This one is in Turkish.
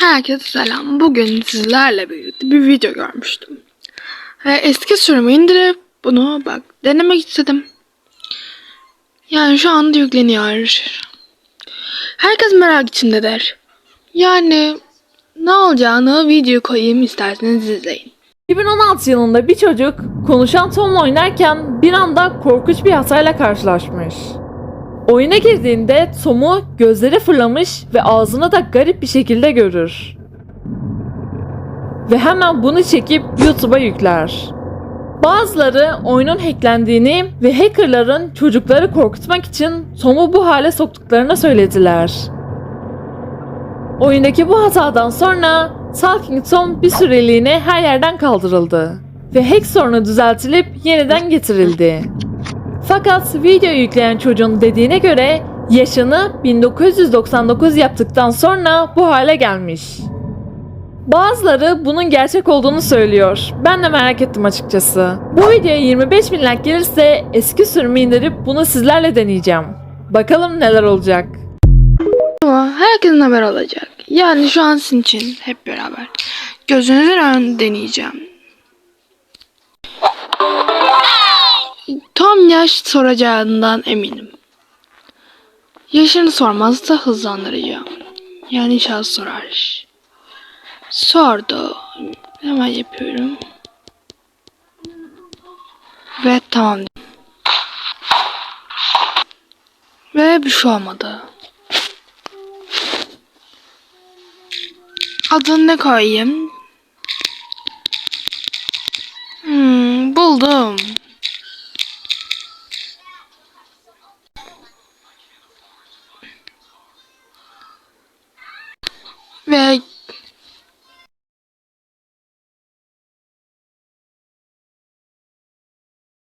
Herkese selam. Bugün sizlerle birlikte bir video görmüştüm. Ve eski sürümü indirip bunu bak denemek istedim. Yani şu anda yükleniyor. Herkes merak içindedir. Yani ne olacağını video koyayım isterseniz izleyin. 2016 yılında bir çocuk konuşan Tom'la oynarken bir anda korkunç bir hatayla karşılaşmış. Oyuna girdiğinde Tom'u gözleri fırlamış ve ağzını da garip bir şekilde görür. Ve hemen bunu çekip YouTube'a yükler. Bazıları oyunun hacklendiğini ve hackerların çocukları korkutmak için Tom'u bu hale soktuklarını söylediler. Oyundaki bu hatadan sonra Talking Tom bir süreliğine her yerden kaldırıldı ve hack sorunu düzeltilip yeniden getirildi. Fakat video yükleyen çocuğun dediğine göre yaşını 1999 yaptıktan sonra bu hale gelmiş. Bazıları bunun gerçek olduğunu söylüyor. Ben de merak ettim açıkçası. Bu videoya 25 bin like gelirse eski sürümü indirip bunu sizlerle deneyeceğim. Bakalım neler olacak. Ama herkesin haber olacak. Yani şu an sizin için hep beraber. Gözünüzün önünde deneyeceğim. Yaş soracağından eminim. Yaşını sormazsa hızlandıracağım. Yani şans sorar. Sordu. Hemen yapıyorum. Ve tamam. Ve bir şey olmadı. Adını ne koyayım? Ve